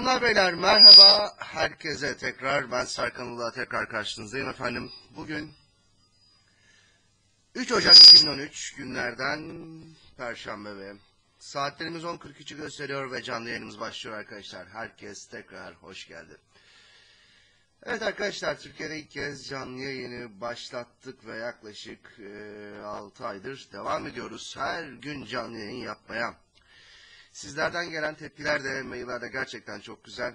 Hanımlar beyler merhaba. Herkese tekrar ben Serkan Uludağ tekrar karşınızdayım efendim. Bugün 3 Ocak 2013 günlerden Perşembe ve saatlerimiz 10.43'ü gösteriyor ve canlı yayınımız başlıyor arkadaşlar. Herkes tekrar hoş geldi. Evet arkadaşlar Türkiye'de ilk kez canlı yayını başlattık ve yaklaşık e, 6 aydır devam ediyoruz. Her gün canlı yayın yapmaya. Sizlerden gelen tepkiler de maillerde gerçekten çok güzel.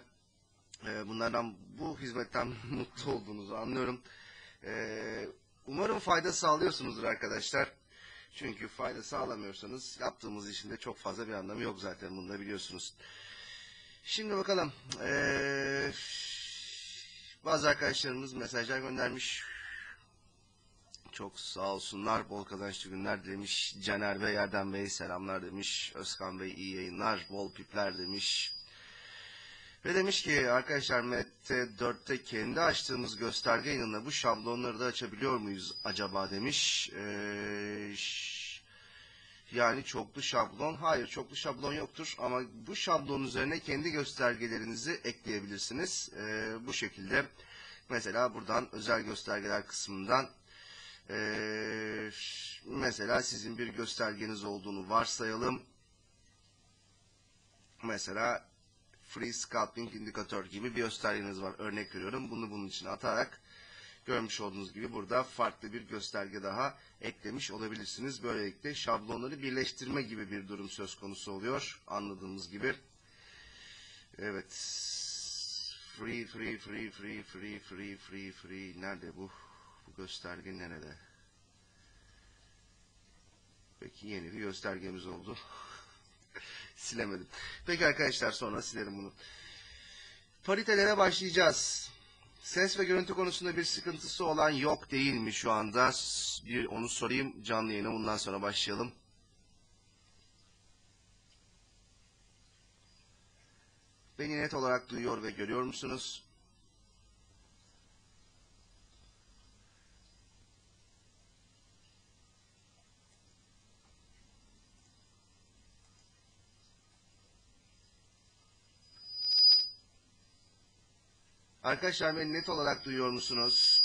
Ee, bunlardan bu hizmetten mutlu olduğunuzu anlıyorum. Ee, umarım fayda sağlıyorsunuzdur arkadaşlar. Çünkü fayda sağlamıyorsanız yaptığımız işin de çok fazla bir anlamı yok zaten bunu da biliyorsunuz. Şimdi bakalım. Ee, bazı arkadaşlarımız mesajlar göndermiş. Çok sağ olsunlar. Bol kazançlı günler demiş. Caner Bey, Erdem Bey selamlar demiş. Özkan Bey iyi yayınlar. Bol pipler demiş. Ve demiş ki arkadaşlar Mette 4'te kendi açtığımız gösterge yayınında bu şablonları da açabiliyor muyuz acaba demiş. Ee, yani çoklu şablon. Hayır çoklu şablon yoktur ama bu şablon üzerine kendi göstergelerinizi ekleyebilirsiniz. Ee, bu şekilde mesela buradan özel göstergeler kısmından ee, mesela sizin bir göstergeniz olduğunu varsayalım. Mesela free scalping indikatör gibi bir göstergeniz var. Örnek veriyorum. Bunu bunun için atarak görmüş olduğunuz gibi burada farklı bir gösterge daha eklemiş olabilirsiniz. Böylelikle şablonları birleştirme gibi bir durum söz konusu oluyor. Anladığımız gibi. Evet. Free, free, free, free, free, free, free, free. Nerede bu? Bu gösterge nerede? Peki yeni bir göstergemiz oldu. Silemedim. Peki arkadaşlar sonra silerim bunu. Paritelere başlayacağız. Ses ve görüntü konusunda bir sıkıntısı olan yok değil mi şu anda? Bir onu sorayım canlı yayına bundan sonra başlayalım. Beni net olarak duyuyor ve görüyor musunuz? Arkadaşlar beni net olarak duyuyor musunuz?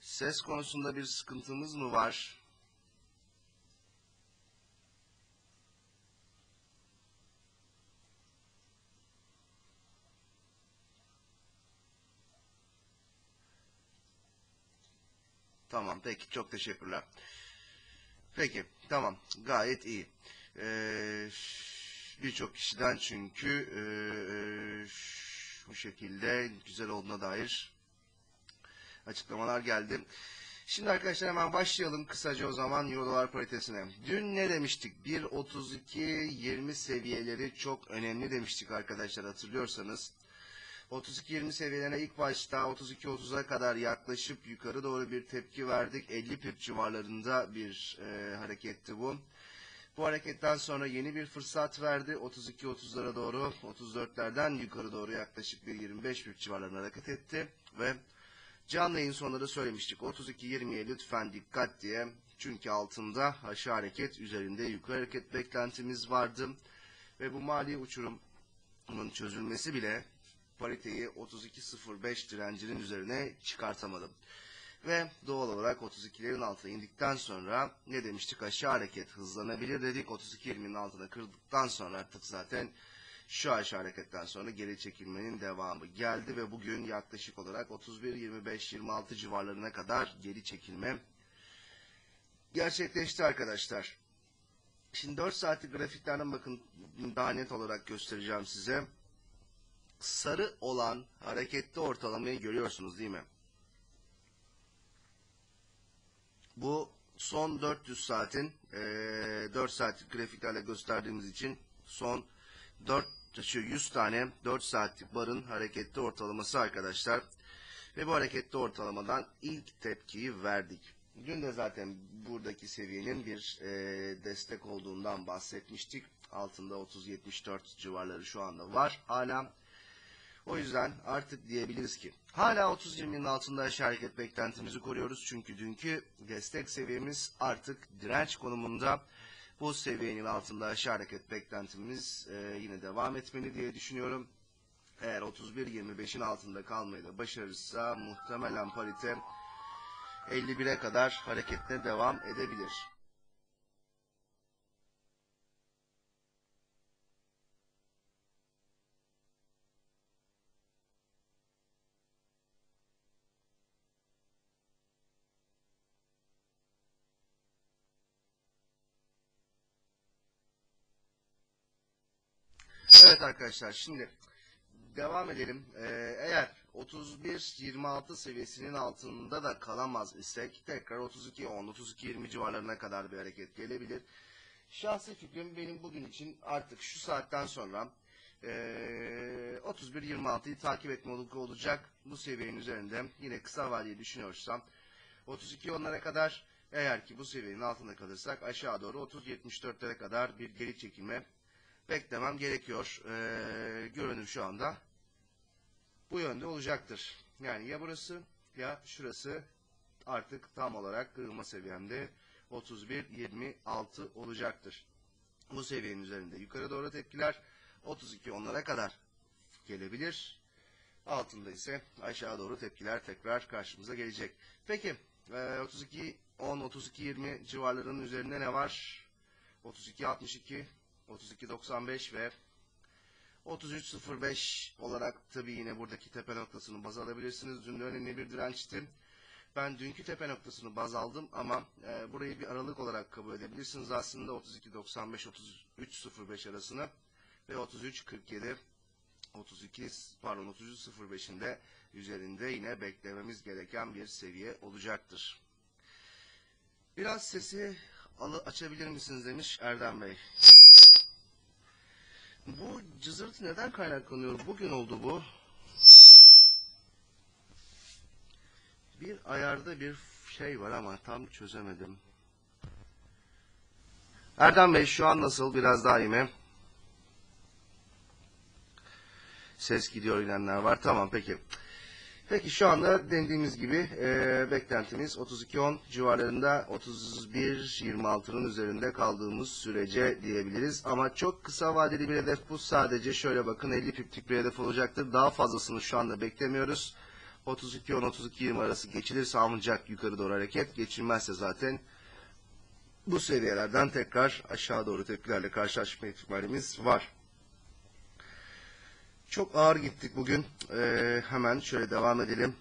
Ses konusunda bir sıkıntımız mı var? Tamam peki çok teşekkürler. Peki tamam gayet iyi. Ee, Birçok kişiden çünkü ee, bu şekilde güzel olduğuna dair açıklamalar geldi. Şimdi arkadaşlar hemen başlayalım kısaca o zaman Euro dolar paritesine. Dün ne demiştik? 1.32-20 seviyeleri çok önemli demiştik arkadaşlar hatırlıyorsanız. 32-20 seviyelerine ilk başta 32-30'a kadar yaklaşıp yukarı doğru bir tepki verdik. 50 pip civarlarında bir e, hareketti bu. Bu hareketten sonra yeni bir fırsat verdi. 32-30'lara doğru 34'lerden yukarı doğru yaklaşık bir 25 pip civarlarına hareket etti. Ve canlı yayın sonları söylemiştik. 32-20'ye lütfen dikkat diye. Çünkü altında aşağı hareket üzerinde yukarı hareket beklentimiz vardı. Ve bu mali uçurumun çözülmesi bile pariteyi 32.05 direncinin üzerine çıkartamadım. Ve doğal olarak 32'lerin altına indikten sonra ne demiştik aşağı hareket hızlanabilir dedik. 32.20'nin altına kırdıktan sonra artık zaten şu aşağı hareketten sonra geri çekilmenin devamı geldi ve bugün yaklaşık olarak 31-25-26 civarlarına kadar geri çekilme gerçekleşti arkadaşlar. Şimdi 4 saatlik grafiklerden bakın daha net olarak göstereceğim size sarı olan hareketli ortalamayı görüyorsunuz değil mi? Bu son 400 saatin e, 4 saatlik grafiklerle gösterdiğimiz için son 4 şu 100 tane 4 saatlik barın hareketli ortalaması arkadaşlar. Ve bu hareketli ortalamadan ilk tepkiyi verdik. Dün de zaten buradaki seviyenin bir e, destek olduğundan bahsetmiştik. Altında 30-74 civarları şu anda var. Hala O yüzden artık diyebiliriz ki hala 30-20'nin altında hareket beklentimizi koruyoruz. Çünkü dünkü destek seviyemiz artık direnç konumunda. Bu seviyenin altında hareket beklentimiz e, yine devam etmeli diye düşünüyorum. Eğer 31-25'in altında kalmayı da başarırsa muhtemelen parite 51'e kadar hareketine devam edebilir. Evet arkadaşlar şimdi devam edelim. Ee, eğer 31-26 seviyesinin altında da kalamaz isek tekrar 32-10, 32-20 civarlarına kadar bir hareket gelebilir. Şahsi fikrim benim bugün için artık şu saatten sonra ee, 31-26'yı takip etme olgu olacak. Bu seviyenin üzerinde yine kısa vadeli düşünüyorsam 32-10'lara kadar eğer ki bu seviyenin altında kalırsak aşağı doğru 30-74'lere kadar bir geri çekilme beklemem gerekiyor. Ee, görünüm şu anda bu yönde olacaktır. Yani ya burası ya şurası artık tam olarak kırılma seviyemde 31-26 olacaktır. Bu seviyenin üzerinde yukarı doğru tepkiler 32 onlara kadar gelebilir. Altında ise aşağı doğru tepkiler tekrar karşımıza gelecek. Peki 32 10 32 20 civarlarının üzerinde ne var? 32 62 32.95 ve 33.05 olarak tabi yine buradaki tepe noktasını baz alabilirsiniz. Dün önemli bir dirençti. Ben dünkü tepe noktasını baz aldım ama e, burayı bir aralık olarak kabul edebilirsiniz. Aslında 32.95-33.05 arasını ve 33.47 32 pardon 33.05'in de üzerinde yine beklememiz gereken bir seviye olacaktır. Biraz sesi açabilir misiniz demiş Erdem Bey. Bu cızırtı neden kaynaklanıyor? Bugün oldu bu. Bir ayarda bir şey var ama tam çözemedim. Erdem Bey şu an nasıl? Biraz daha iyi mi? Ses gidiyor inenler var. Tamam peki. Peki şu anda dediğimiz gibi e, beklentimiz 32.10 civarlarında 31.26'nın üzerinde kaldığımız sürece diyebiliriz. Ama çok kısa vadeli bir hedef bu. Sadece şöyle bakın 50 piplik bir hedef olacaktır. Daha fazlasını şu anda beklemiyoruz. 32.10-32.20 arası geçilirse ancak yukarı doğru hareket. Geçilmezse zaten bu seviyelerden tekrar aşağı doğru tepkilerle karşılaşma ihtimalimiz var. Çok ağır gittik bugün. Ee, hemen şöyle devam edelim.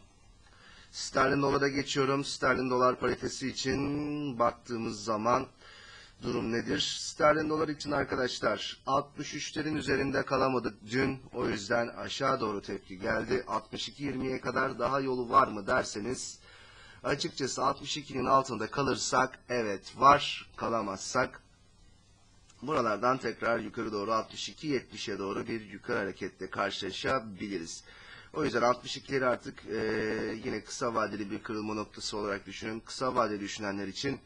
Sterlin dolara geçiyorum. Sterlin dolar paritesi için baktığımız zaman durum nedir? Sterlin dolar için arkadaşlar 63'lerin üzerinde kalamadık dün. O yüzden aşağı doğru tepki geldi. 62.20'ye kadar daha yolu var mı derseniz açıkçası 62'nin altında kalırsak evet var. Kalamazsak Buralardan tekrar yukarı doğru 62-70'e doğru bir yukarı hareketle karşılaşabiliriz. O yüzden 62'leri artık e, yine kısa vadeli bir kırılma noktası olarak düşünün. Kısa vadeli düşünenler için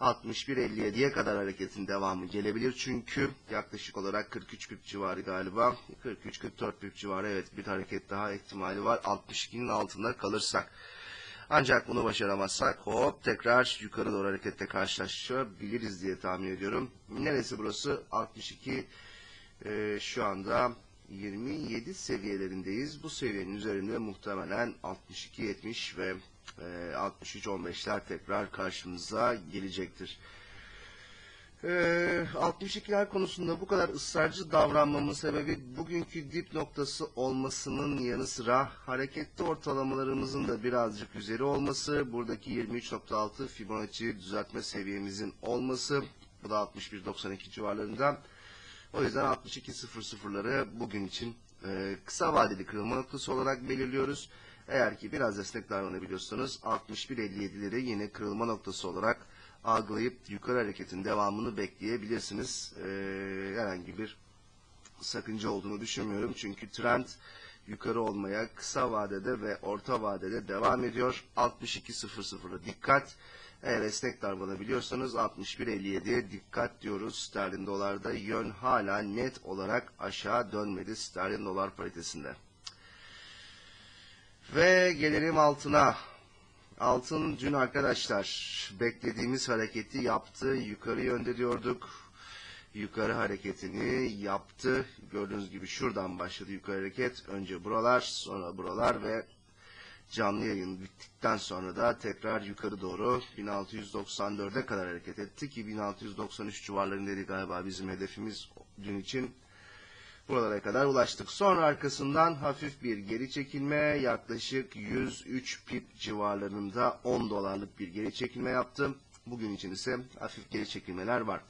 61-57'ye kadar hareketin devamı gelebilir. Çünkü yaklaşık olarak 43 pip civarı galiba. 43-44 pip civarı evet bir hareket daha ihtimali var. 62'nin altında kalırsak. Ancak bunu başaramazsak hop tekrar yukarı doğru harekette karşılaşabiliriz diye tahmin ediyorum. Neresi burası? 62 e, şu anda 27 seviyelerindeyiz. Bu seviyenin üzerinde muhtemelen 62-70 ve e, 63-15'ler tekrar karşımıza gelecektir. Ee, 62'ler konusunda bu kadar ısrarcı davranmamın sebebi bugünkü dip noktası olmasının yanı sıra hareketli ortalamalarımızın da birazcık üzeri olması, buradaki 23.6 Fibonacci düzeltme seviyemizin olması, bu da 61.92 civarlarında. O yüzden 62.00'ları bugün için e, kısa vadeli kırılma noktası olarak belirliyoruz. Eğer ki biraz destek davranabiliyorsanız 61.57'leri yine kırılma noktası olarak algılayıp yukarı hareketin devamını bekleyebilirsiniz. Ee, herhangi bir sakınca olduğunu düşünmüyorum. Çünkü trend yukarı olmaya kısa vadede ve orta vadede devam ediyor. 62.00'a dikkat. Eğer esnek davranabiliyorsanız 61.57'ye dikkat diyoruz. Sterlin dolarda yön hala net olarak aşağı dönmedi sterlin dolar paritesinde. Ve gelelim altına. Altın dün arkadaşlar beklediğimiz hareketi yaptı. Yukarı yönde diyorduk. Yukarı hareketini yaptı. Gördüğünüz gibi şuradan başladı yukarı hareket. Önce buralar, sonra buralar ve canlı yayın bittikten sonra da tekrar yukarı doğru 1694'e kadar hareket etti ki 1693 civarlarındaydı galiba bizim hedefimiz dün için. Buralara kadar ulaştık. Sonra arkasından hafif bir geri çekilme yaklaşık 103 pip civarlarında 10 dolarlık bir geri çekilme yaptım. Bugün için ise hafif geri çekilmeler var.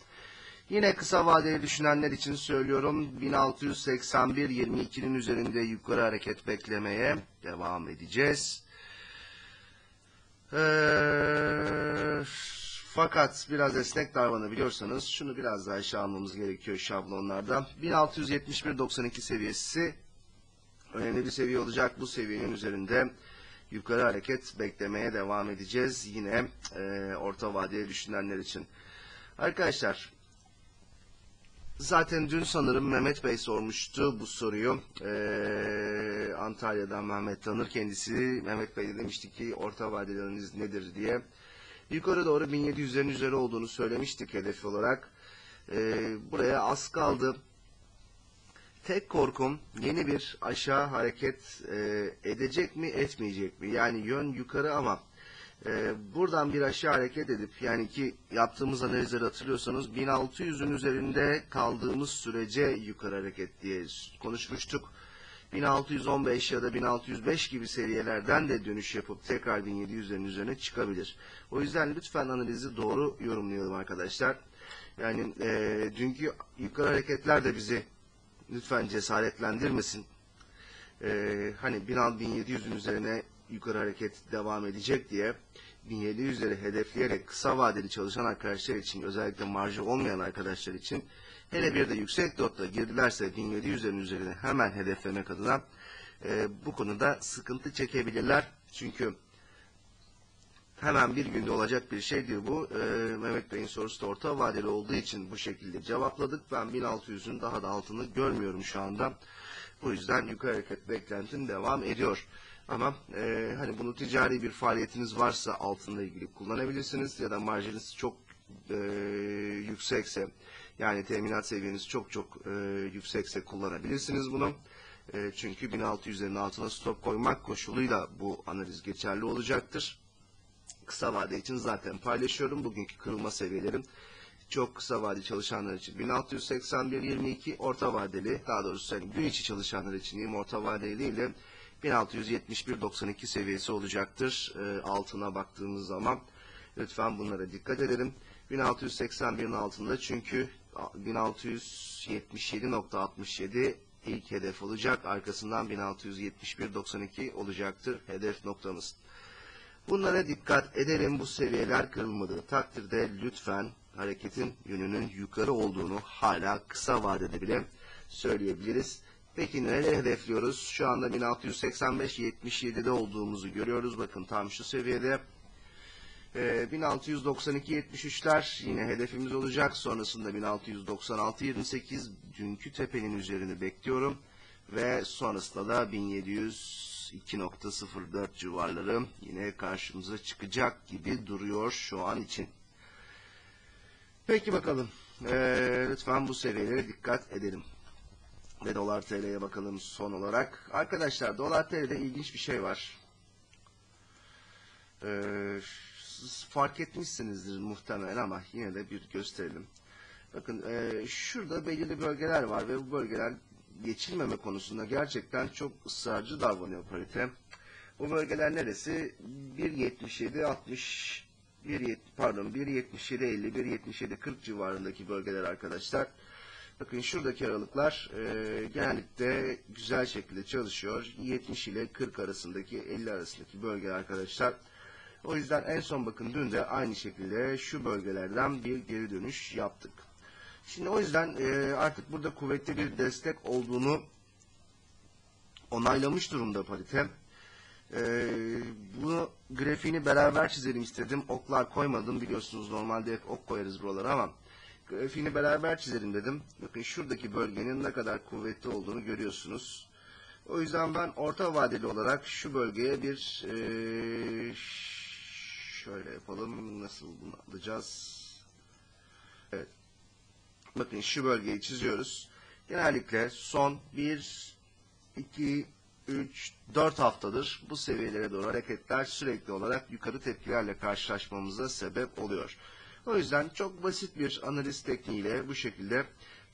Yine kısa vadeli düşünenler için söylüyorum 1681-22'nin üzerinde yukarı hareket beklemeye devam edeceğiz. Ee, fakat biraz esnek davranabiliyorsanız şunu biraz daha aşağı almamız gerekiyor şablonlarda. 1671.92 seviyesi önemli bir seviye olacak. Bu seviyenin üzerinde yukarı hareket beklemeye devam edeceğiz. Yine e, orta vadeli düşünenler için. Arkadaşlar Zaten dün sanırım Mehmet Bey sormuştu bu soruyu. Ee, Antalya'dan Mehmet tanır kendisi. Mehmet Bey de demişti ki orta vadeleriniz nedir diye. Yukarı doğru 1700'lerin üzeri olduğunu söylemiştik hedef olarak. Ee, buraya az kaldı. Tek korkum yeni bir aşağı hareket e, edecek mi etmeyecek mi? Yani yön yukarı ama e, buradan bir aşağı hareket edip yani ki yaptığımız analizleri hatırlıyorsanız 1600'ün üzerinde kaldığımız sürece yukarı hareket diye konuşmuştuk. 1615 ya da 1605 gibi seviyelerden de dönüş yapıp tekrar 1700'lerin üzerine çıkabilir. O yüzden lütfen analizi doğru yorumlayalım arkadaşlar. Yani e, dünkü yukarı hareketler de bizi lütfen cesaretlendirmesin. E, hani 1700'ün üzerine yukarı hareket devam edecek diye 1700'leri hedefleyerek kısa vadeli çalışan arkadaşlar için özellikle marjı olmayan arkadaşlar için hele bir de yüksek dotla girdilerse 1700'lerin üzerine hemen hedeflemek adına e, bu konuda sıkıntı çekebilirler. Çünkü hemen bir günde olacak bir şeydir bu. E, Mehmet Bey'in sorusu da orta vadeli olduğu için bu şekilde cevapladık. Ben 1600'ün daha da altını görmüyorum şu anda. Bu yüzden yukarı hareket beklentim devam ediyor. Ama e, hani bunu ticari bir faaliyetiniz varsa altında ilgili kullanabilirsiniz ya da marjiniz çok e, yüksekse yani teminat seviyeniz çok çok e, yüksekse kullanabilirsiniz bunu. E, çünkü 1600'lerin altına stop koymak koşuluyla bu analiz geçerli olacaktır. Kısa vade için zaten paylaşıyorum. Bugünkü kırılma seviyelerim çok kısa vade çalışanlar için 1681-22 orta vadeli daha doğrusu yani gün içi çalışanlar için diyeyim orta vadeli de 1671.92 seviyesi olacaktır e, altına baktığımız zaman. Lütfen bunlara dikkat edelim. 1681'in altında çünkü 1677.67 ilk hedef olacak. Arkasından 1671.92 olacaktır hedef noktamız. Bunlara dikkat edelim. Bu seviyeler kırılmadığı takdirde lütfen hareketin yönünün yukarı olduğunu hala kısa vadede bile söyleyebiliriz. Peki nereye hedefliyoruz? Şu anda 1685-77'de olduğumuzu görüyoruz. Bakın tam şu seviyede. Ee, 1692-73'ler yine hedefimiz olacak. Sonrasında 1696-28 dünkü tepenin üzerini bekliyorum. Ve sonrasında da 1702.04 civarları yine karşımıza çıkacak gibi duruyor şu an için. Peki bakalım. Ee, lütfen bu seviyelere dikkat edelim. Ve dolar TL'ye bakalım son olarak. Arkadaşlar dolar TL'de ilginç bir şey var. Ee, fark etmişsinizdir muhtemelen ama yine de bir gösterelim. Bakın e, şurada belirli bölgeler var ve bu bölgeler geçilmeme konusunda gerçekten çok ısrarcı davranıyor parite. Bu bölgeler neresi? 1.77 60 1.70 pardon 1.77 50 1.77 40 civarındaki bölgeler arkadaşlar. Bakın şuradaki aralıklar e, genellikle güzel şekilde çalışıyor. 70 ile 40 arasındaki 50 arasındaki bölge arkadaşlar. O yüzden en son bakın dün de aynı şekilde şu bölgelerden bir geri dönüş yaptık. Şimdi o yüzden e, artık burada kuvvetli bir destek olduğunu onaylamış durumda parite. E, bunu grafiğini beraber çizelim istedim. Oklar koymadım biliyorsunuz normalde hep ok koyarız buralara ama grafiğini beraber çizelim dedim. Bakın şuradaki bölgenin ne kadar kuvvetli olduğunu görüyorsunuz. O yüzden ben orta vadeli olarak şu bölgeye bir eee, şöyle yapalım. Nasıl bunu alacağız? Evet. Bakın şu bölgeyi çiziyoruz. Genellikle son 1, 2, 3, 4 haftadır bu seviyelere doğru hareketler sürekli olarak yukarı tepkilerle karşılaşmamıza sebep oluyor. O yüzden çok basit bir analiz tekniğiyle bu şekilde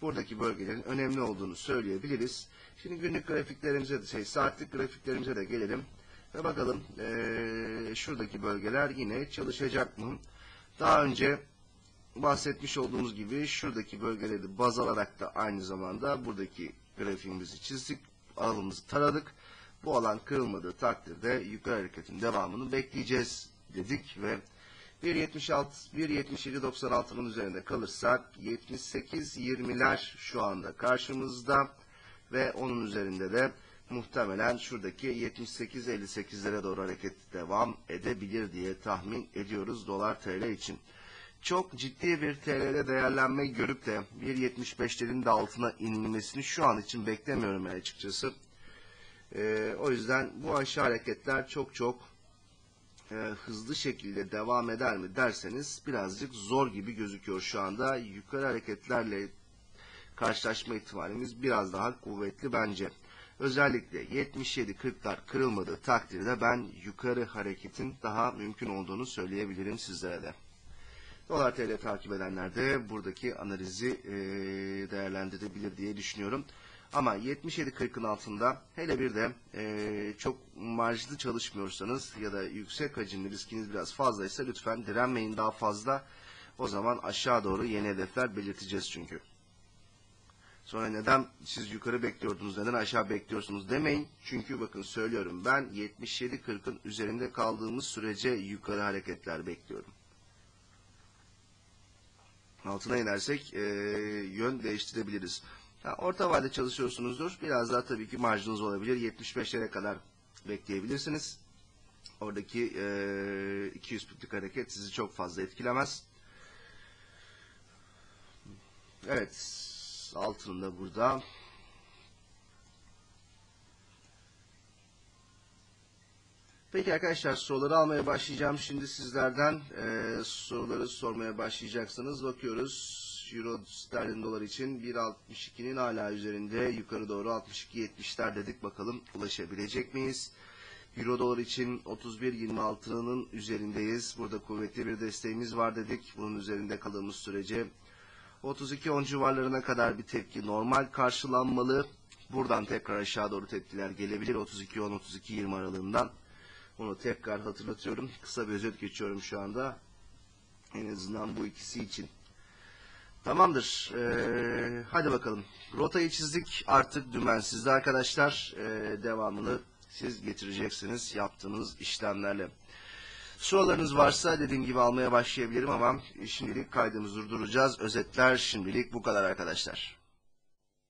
buradaki bölgelerin önemli olduğunu söyleyebiliriz. Şimdi günlük grafiklerimize de, şey, saatlik grafiklerimize de gelelim ve bakalım eee, şuradaki bölgeler yine çalışacak mı? Daha önce bahsetmiş olduğumuz gibi şuradaki bölgeleri baz alarak da aynı zamanda buradaki grafiğimizi çizdik, alanımızı taradık. Bu alan kırılmadığı takdirde yukarı hareketin devamını bekleyeceğiz dedik ve 1.76, 1.77.96'nın üzerinde kalırsak 78.20'ler şu anda karşımızda ve onun üzerinde de muhtemelen şuradaki 78.58'lere doğru hareket devam edebilir diye tahmin ediyoruz dolar TL için çok ciddi bir TL'de değerlenme görüp de 1.75'lerin de altına inilmesini şu an için beklemiyorum açıkçası. Ee, o yüzden bu aşağı hareketler çok çok e, hızlı şekilde devam eder mi derseniz birazcık zor gibi gözüküyor şu anda. Yukarı hareketlerle karşılaşma ihtimalimiz biraz daha kuvvetli bence. Özellikle 77-40'lar kırılmadığı takdirde ben yukarı hareketin daha mümkün olduğunu söyleyebilirim sizlere de. Dolar TL takip edenler de buradaki analizi e, değerlendirebilir diye düşünüyorum. Ama 77.40'ın altında hele bir de e, çok marjlı çalışmıyorsanız ya da yüksek hacimli riskiniz biraz fazlaysa lütfen direnmeyin daha fazla. O zaman aşağı doğru yeni hedefler belirteceğiz çünkü. Sonra neden siz yukarı bekliyordunuz, neden aşağı bekliyorsunuz demeyin. Çünkü bakın söylüyorum ben 77.40'ın üzerinde kaldığımız sürece yukarı hareketler bekliyorum altına inersek e, yön değiştirebiliriz. Ha, orta vade çalışıyorsunuzdur. Biraz daha tabii ki marjınız olabilir. 75'lere kadar bekleyebilirsiniz. Oradaki e, 200 piplik hareket sizi çok fazla etkilemez. Evet. Altının da burada. Peki arkadaşlar soruları almaya başlayacağım. Şimdi sizlerden e, soruları sormaya başlayacaksınız. Bakıyoruz. Euro sterlin dolar için 1.62'nin hala üzerinde yukarı doğru 62.70'ler dedik. Bakalım ulaşabilecek miyiz? Euro dolar için 31.26'nın üzerindeyiz. Burada kuvvetli bir desteğimiz var dedik. Bunun üzerinde kaldığımız sürece 32.10 civarlarına kadar bir tepki normal karşılanmalı. Buradan tekrar aşağı doğru tepkiler gelebilir. 32.10-32.20 aralığından. Onu tekrar hatırlatıyorum. Kısa bir özet geçiyorum şu anda. En azından bu ikisi için. Tamamdır. Ee, hadi bakalım. Rotayı çizdik. Artık dümen sizde arkadaşlar. Ee, devamını siz getireceksiniz yaptığınız işlemlerle. Sorularınız varsa dediğim gibi almaya başlayabilirim ama şimdilik kaydımızı durduracağız. Özetler şimdilik bu kadar arkadaşlar.